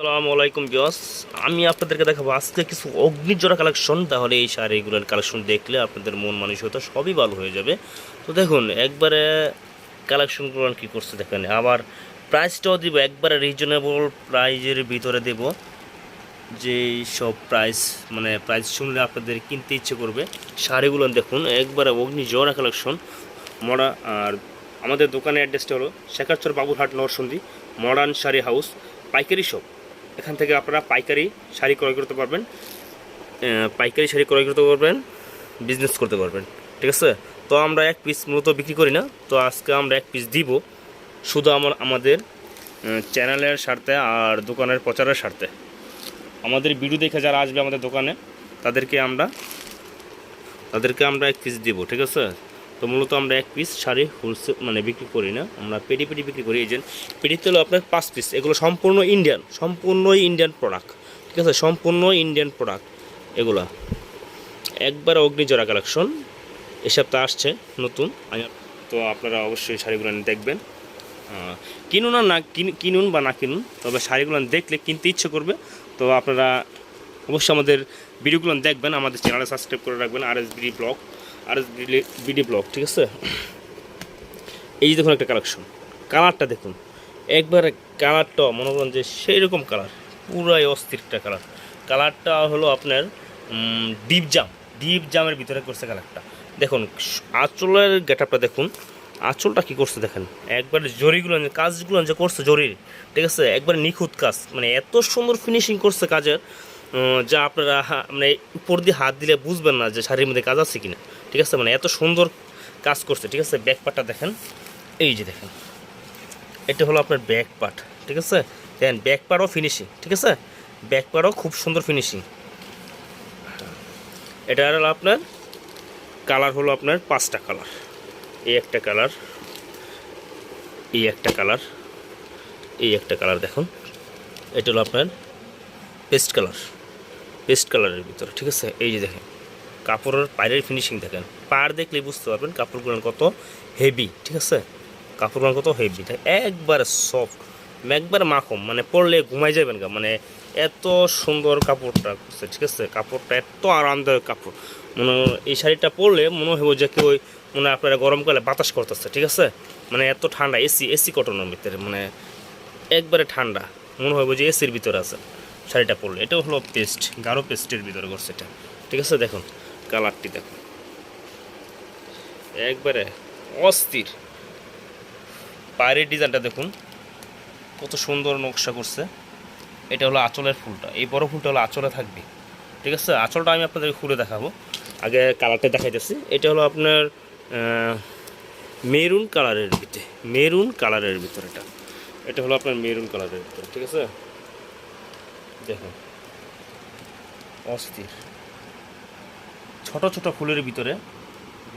আসসালামু আলাইকুম বিয়স আমি আপনাদেরকে দেখাবো আজকে কিছু অগ্নিজোড়া কালেকশন। তাহলে এই শাড়িগুলোর কালেকশন দেখলে আপনাদের মন মানসিকতা সবই ভালো হয়ে যাবে। তো দেখুন, একবারে কালেকশনগুলো কী করছে দেখেন, আবার প্রাইসটাও দিব, একবারে রিজনেবল প্রাইজের ভিতরে দেব। যে সব প্রাইস মানে প্রাইস শুনলে আপনাদের কিনতে ইচ্ছে করবে। শাড়িগুলো দেখুন, একবারে অগ্নিজোড়া কালেকশন। মডা আর আমাদের দোকানের অ্যাড্রেসটা হলো শেখারচর বাবুরহাট নরসন্দী মডার্ন শাড়ি হাউস, পাইকারি শপ এখান থেকে আপনারা পাইকারি শাড়ি ক্রয় করতে পারবেন পাইকারি শাড়ি ক্রয় করতে পারবেন বিজনেস করতে পারবেন, ঠিক আছে? তো আমরা এক পিস মূলত বিক্রি করি না, তো আজকে আমরা এক পিস দিব শুধু আমার, আমাদের চ্যানেলের স্বার্থে আর দোকানের প্রচারের স্বার্থে। আমাদের ভিডিও দেখে যারা আসবে আমাদের দোকানে, তাদেরকে আমরা তাদেরকে আমরা এক পিস দিব, ঠিক আছে? তো মূলত আমরা এক পিস শাড়ি হোলসেল মানে বিক্রি করি না, আমরা পেটি পেটি বিক্রি করি। এই যে পেটিতে হলো আপনার পাঁচ পিস এগুলো সম্পূর্ণ ইন্ডিয়ান সম্পূর্ণই ইন্ডিয়ান প্রোডাক্ট ঠিক আছে? সম্পূর্ণ ইন্ডিয়ান প্রোডাক্ট এগুলো। একবার অগ্নিজোড়া কালেকশন এ সপ্তাহে আসছে, নতুন। তো আপনারা অবশ্যই শাড়িগুলো দেখবেন। কিনুন আর না কিন- কিনুন বা না কিনুন, তবে শাড়িগুলো দেখলে কিনতে ইচ্ছে করবে। তো আপনারা অবশ্যই আমাদের ভিডিওগুলো দেখবেন, আমাদের চ্যানেলে সাবস্ক্রাইব করে রাখবেন আর এস ব্লগ আর বিডি ব্লক ঠিক আছে? এই যে দেখুন একটা কালেকশন কালারটা দেখুন। একবারে কালারটা মনে করেন যে সেই রকম কালার পুরাই অস্থির একটা কালার কালারটা হলো আপনার ডিপ জাম ডিপ জামের ভিতরে করছে কালারটা দেখুন, আঁচলের গেটআপটা দেখুন। আঁচলটা কী করছে দেখেন? একবার জরিগুলো কাজগুলো যে করছে জরির, ঠিক আছে? একবার নিখুঁত কাজ। মানে এত সুন্দর ফিনিশিং করছে কাজের যা আপনারা মানে উপর দিয়ে হাত দিলে বুঝবেন না যে শাড়ির মধ্যে কাজ আছে কিনা। ঠিক আছে? মানে এত সুন্দর কাজ করছে, ঠিক আছে? ব্যাক পার্টটা দেখেন। এই যে দেখেন। এটা হলো আপনার ব্যাক পার্ট ঠিক আছে? দেখেন ব্যাক পার্টও ফিনিশিং ঠিক আছে? ব্যাক পার্টও খুব সুন্দর ফিনিশিং এটা হলো আপনার কালার হলো আপনার পাঁচটা কালার এই একটা কালার এই একটা কালার এই একটা কালার দেখুন। এটা হলো আপনার পেস্ট কালার পেস্ট কালারের ভিতরে, ঠিক আছে? এই যে দেখেন। কাপড়ের বাইরের ফিনিশিং দেখেন। পার দেখলে বুঝতে পারবেন কাপড়গুলো কত হেভি ঠিক আছে? কাপড়গুলো কত হেভি একবার সফট একবার মাখম মানে পরলে ঘুমাই যাবেন গা মানে এত সুন্দর কাপড়টা করছে ঠিক আছে? কাপড়টা এত আরামদায়ক কাপড়। মনে এই শাড়িটা পরলে মনে হবে যে কেউ মনে আপনারা গরমকালে বাতাস করতেছে, ঠিক আছে? মানে এত ঠান্ডা এসি এসি কটনের ভিতরে মানে একবারে ঠান্ডা। মনে হবে যে এসির ভিতরে আছে শাড়িটা পরলে। এটা হলো পেস্ট গাঢ় পেস্টের ভিতরে করছে এটা, ঠিক আছে? দেখুন। কালারটি দেখুন। একবারে অস্থির। বাইরের ডিজাইনটা দেখুন, কত সুন্দর নকশা করছে। এটা হলো আঁচলের ফুলটা, এই বড় ফুলটা হলো আঁচলে থাকবে। ঠিক আছে, আঁচলটা আমি আপনাদেরকে খুলে দেখাবো। আগে কালারটা দেখাইতেছি, এটা হলো আপনার মেরুন কালারের ভিতরে, মেরুন কালারের ভিতরে এটা। এটা হলো আপনার মেরুন কালারের ভিতরে, ঠিক আছে? দেখুন, অস্থির। ছোট ছোট ফুলের ভিতরে,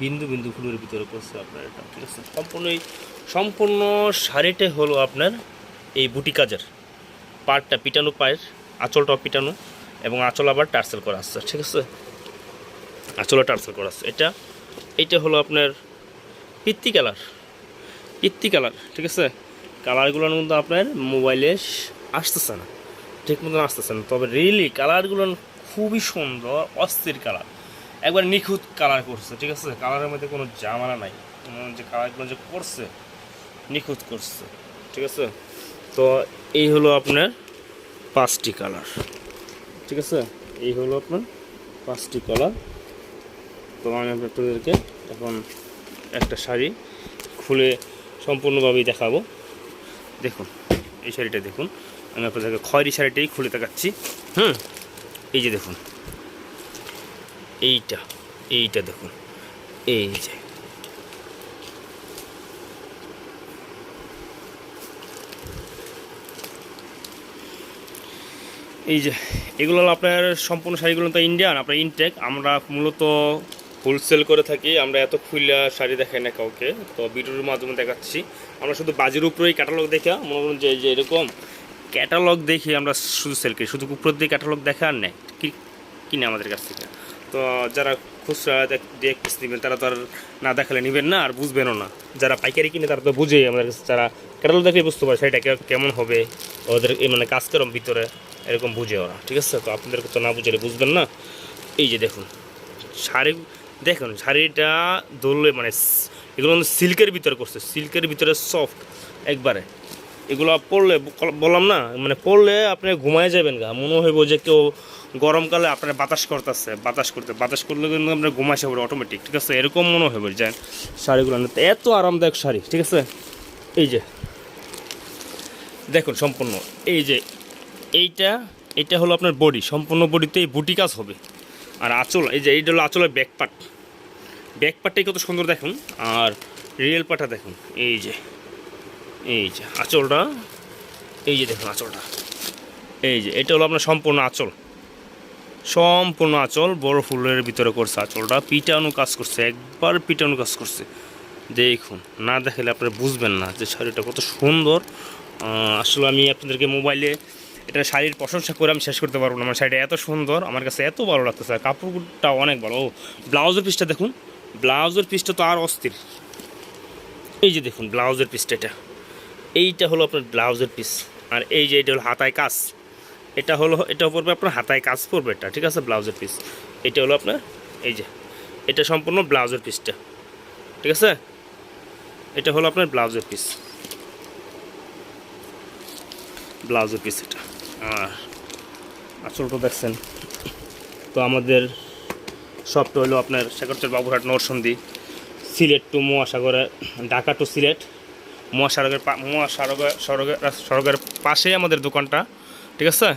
বিন্দু বিন্দু ফুলের ভিতরে করছে আপনার এটা, ঠিক আছে? সম্পূর্ণ এই, সম্পূর্ণ শাড়িটাই হলো আপনার এই বুটি কাজের পাড়টা পিটানো পায়ের, আঁচলটাও পিটানো এবং আঁচল আবার টার্সেল করা আসছে ঠিক আছে? আঁচলও টার্সেল করা আসছে এটা, এইটা হলো আপনার পিত্তি কালার পিত্তি কালার, ঠিক আছে? কালারগুলোর মধ্যে আপনার মোবাইলে আসতেছে না, ঠিক মতন আসতেছে না। তবে রিয়েলি কালারগুলো খুবই সুন্দর, অস্থির কালার। একবার নিখুঁত কালার করছে, ঠিক আছে? কালারের মধ্যে কোনো জামানা নাই। যে কালারগুলো যে করছে, নিখুঁত করছে, ঠিক আছে? তো এই হলো আপনার পাঁচটি কালার ঠিক আছে? এই হলো আপনার পাঁচটি কালার তো আমি আপনাদেরকে এখন একটা শাড়ি খুলে সম্পূর্ণভাবেই দেখাবো। দেখুন, এই শাড়িটা দেখুন। আমি আপনাদেরকে খয়েরি শাড়িটাই খুলে দেখাচ্ছি। হুম, এই যে দেখুন। এইটা এইটা দেখুন, এই যে। এই যে, এগুলো আপনার সম্পূর্ণ শাড়িগুলো তো ইন্ডিয়ান আপনার ইনটেক আমরা মূলত হোলসেল করে থাকি, আমরা এত খুইলা শাড়ি দেখাই না কাউকে। তো ভিডিওর মাধ্যমে দেখাচ্ছি। আমরা শুধু বাজির উপরেই ক্যাটালগ দেখা মনে করুন যে যে এরকম ক্যাটালগ দেখে আমরা শুধু সেল করি। শুধু উপর দিয়ে ক্যাটালগ দেখা আর নেয় কিনে আমাদের কাছ থেকে। তো যারা খুচরা দেখ- পিস নেবেন, তারা তো আর না দেখালে নেবেন না আর বুঝবেনও না। যারা পাইকারি কিনে, তারা তো বুঝে আমাদের যারা ক্যাটালগ দেখলে বুঝতে পারে সেটা কেমন হবে, ওদের মানে কাজ করম ভিতরে এরকম বুঝে ওরা, ঠিক আছে? তো আপনাদেরকে তো না বুঝলে বুঝবেন না। এই যে দেখুন, শাড়ি, দেখুন, শাড়িটা ধরলে মানে এগুলো সিল্কের ভিতরে করছে, সিল্কের ভিতরে সফট একবারে। এগুলো পরলে ব- বললাম না মানে পরলে আপনি ঘুমায় যাবেন গা, মনে হইব যে কেউ গরমকালে আপনার বাতাস করতেছে, বাতাস করতে, বাতাস করলে কিন্তু আপনার ঘুমায় যাবে অটোমেটিক ঠিক আছে? এরকম মনে হবে যে শাড়িগুলো এত আরামদায়ক শাড়ি, ঠিক আছে? এই যে, দেখুন সম্পূর্ণ, এই যে, এইটা এইটা হলো আপনার বডি, সম্পূর্ণ বডিতে এই বুটি কাজ হবে। আর আঁচল, এই যে, এইটা হলো আঁচলের ব্যাক পার্ট ব্যাক পার্টটাই কত সুন্দর দেখুন, আর রিয়েল পার্টটা দেখুন, এই যে এই যে, আঁচলটা, এই যে দেখুন আঁচলটা, এই যে, এটা হলো আপনার সম্পূর্ণ আঁচল। সম্পূর্ণ আঁচল, বড় ফুলের ভিতরে করছে আঁচলটা। পিটানো কাজ করছে, একবার পিটানো কাজ করছে। দেখুন, না দেখালে আপনারা বুঝবেন না যে শাড়িটা কত সুন্দর। আসলে আমি আপনাদেরকে মোবাইলে এটা শাড়ির প্রশংসা করে আমি শেষ করতে পারব না। আমার শাড়িটা এত সুন্দর, আমার কাছে এত ভালো লাগতেছে। কাপড়টা অনেক ভালো। ও, ব্লাউজের পিসটা দেখুন। ব্লাউজের পিসটা তো আর অস্থির। এই যে দেখুন, ব্লাউজের পিসটা এটা। এইটা হলো আপনার ব্লাউজের পিস। আর এই যে এটা হলো হাতায় কাজ। এটা হলো, এটা পড়বে আপনার হাতায় কাজ পড়বে এটা, ঠিক আছে? ব্লাউজের পিস এটা হলো আপনার, এই যে, এটা সম্পূর্ণ ব্লাউজের পিসটা ঠিক আছে? এটা হলো আপনার ব্লাউজের পিস ব্লাউজের পিস এটা। আর আসলটা দেখছেন, তো আমাদের সবটা হলো আপনার শেখরচর বাবুরহাট নরসন্দি, সিলেট টু মহাসাগরে ঢাকা টু সিলেট, মহাসাগরের পা- মহাসাগর, সড়কের সড়কের পাশেই আমাদের দোকানটা। ঠিক আছে?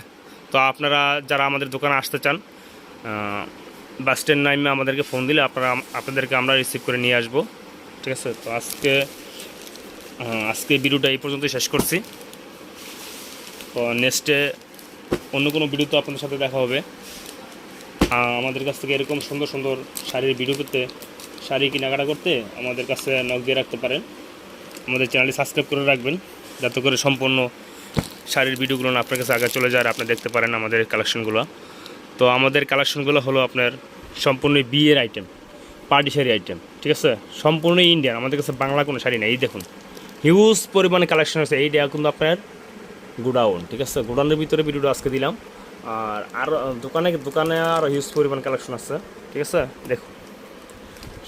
তো আপনারা যারা আমাদের দোকানে আসতে চান বাস স্ট্যান্ড নাইমে আমাদেরকে ফোন দিলে আপনারা আপনাদেরকে আমরা রিসিভ করে নিয়ে আসব। ঠিক আছে? তো আজকে আজকে ভিডিওটা এই পর্যন্তই শেষ করছি। তো নেক্সটে অন্য কোনো ভিডিওতে আপনাদের সাথে দেখা হবে। আমাদের কাছ থেকে এরকম সুন্দর সুন্দর শাড়ির ভিডিও পেতে, শাড়ি কেনাকাটা করতে আমাদের কাছে নক দিয়ে রাখতে পারেন। আমাদের চ্যানেলটি সাবস্ক্রাইব করে রাখবেন, যাতে করে সম্পূর্ণ শাড়ির ভিডিওগুলো আপনার কাছে আগে চলে যায় আর আপনি দেখতে পারেন আমাদের কালেকশনগুলো। তো আমাদের কালেকশনগুলো হলো আপনার সম্পূর্ণ বিয়ের আইটেম পার্টি শাড়ি আইটেম ঠিক আছে? সম্পূর্ণ ইন্ডিয়ান আমাদের কাছে বাংলা কোনো শাড়ি নেই, এই দেখুন। হিউজ পরিমাণে কালেকশন আছে এইটা কিন্তু আপনার গোডাউন ঠিক আছে? গোডাউনের ভিতরে ভিডিওটা আজকে দিলাম। আর আর, দোকানে দোকানে আর হিউজ পরিমাণ কালেকশন আছে, ঠিক আছে? দেখুন।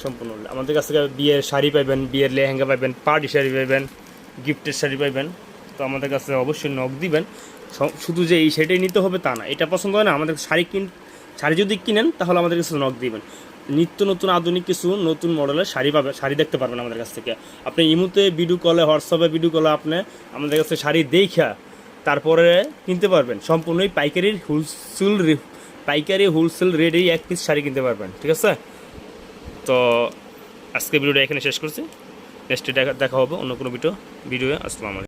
সম্পূর্ণ, আমাদের কাছ থেকে বিয়ের শাড়ি পাইবেন, বিয়ের লেহেঙ্গা পাইবেন পার্টি শাড়ি পাইবেন গিফটের শাড়ি পাইবেন। তো আমাদের কাছে অবশ্যই নখ দিবেন। শুধু যে এই শাড়িটাই নিতে হবে তা না, এটা পছন্দ হয় না, আমাদের শাড়ি কিন শাড়ি যদি কিনেন, তাহলে আমাদের কাছে নখ দিবেন। নিত্য নতুন আধুনিক কিছু নতুন মডেলের শাড়ি পাবে শাড়ি দেখতে পারবেন আমাদের কাছ থেকে। আপনি ইমুতে ভিডিও কলে হোয়াটসঅ্যাপে ভিডিও কলে আপনি আমাদের কাছে শাড়ি দেখা তারপরে কিনতে পারবেন। সম্পূর্ণই পাইকারির হোলসেল পাইকারি হোলসেল রেটেই এক পিস শাড়ি কিনতে পারবেন, ঠিক আছে? তো আজকে ভিডিওটা এখানে শেষ করছি। নেক্সটে দেখা দেখা হবে অন্য কোনো ভিডিও ভিডিও আসসালামু আলাইকুম।